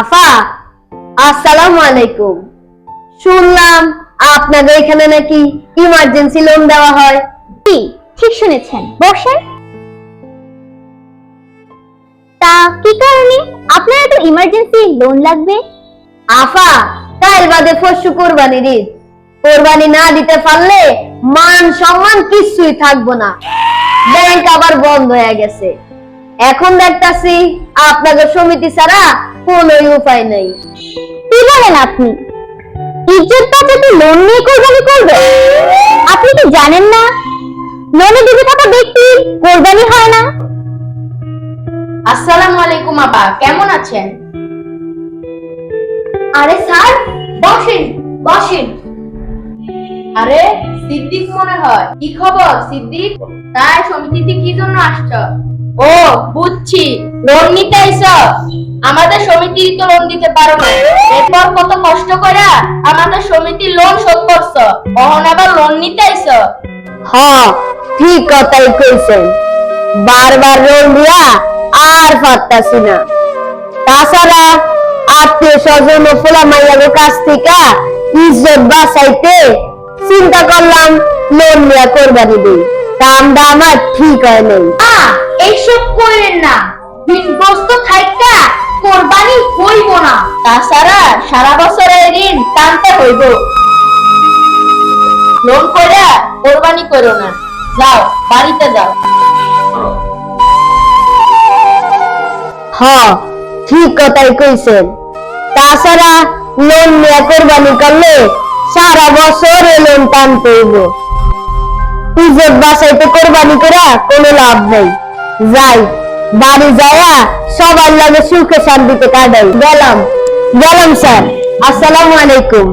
আফা আসসালামু আলাইকুম। শুনলাম আপনাদের এখানে নাকি ইমার্জেন্সি লোন দেওয়া হয়। জি ঠিক শুনেছেন। বসেন। তা কি কারণে আপনার এত ইমার্জেন্সি লোন লাগবে? আফা কাল বাদে পরশু কোরবানি ঈদ। কোরবানি না দিতে পারলে মান সম্মান কিছুই থাকব না। ব্যাংক আবার বন্ধ হয়ে গেছে। এখন দেখতাছি আপনাদের সমিতি ছাড়া কোনো উপায় নেই। কি বলেন আপনি? ইজ্জত বাঁচাতে লোন নিয়ে কোরবানি করবে? আপনি কি জানেন না? লোনে ডুবে থাকা ব্যক্তি কোরবানি হয় না? আসসালামু আলাইকুম আপা কেমন আছেন? আরে স্যার বসেন বসেন। আরে সিদ্দিক মনে হয়। কি খবর সিদ্দিক? তাই সমিতিতে কি জন্য আসছ? ও বুঝছি। লোন নিতে আইছ আমাদের সমিতি তো লোন দিতে পারো না। এরপর কত কষ্ট করে আমাদের সমিতির লোন শোধ করছ। কখন আবার লোন নিতে আইছ। হ ঠিক কথাই কইছেন। বারবার রোল দিয়া আর পারতাছি না। তাছাড়া আত্মীয় স্বজন ও ফোলা মাইয়াদের কাছ থেকে ইজ্জত বাঁচাইতে চিন্তা করলাম লোন নিয়ে কোরবানি দিই। দামটা আমার ঠিক হয় নাই। আ এইসব করেন না। ঋণগ্রস্ত থাইকা কোরবানি হইব না তাছাড়া সারা বছরের ঋণ টানতে হইব। লোন করে কোরবানি করো না। যাও, বাড়িতে যাও। হ, ঠিক কথাই কইছেন। তাছাড়া লোন নিয়ে কোরবানি করলে সারা বছর লোন টানতে হইব। ইজ্জত বাঁচাইতে কোরবানি করে কোনো লাভ নাই। যাই, বাড়ি যায়া সবার লাগে সুখে শান্তিতে কাটাই। গেলাম। গেলাম স্যার। আসসালামু আলাইকুম।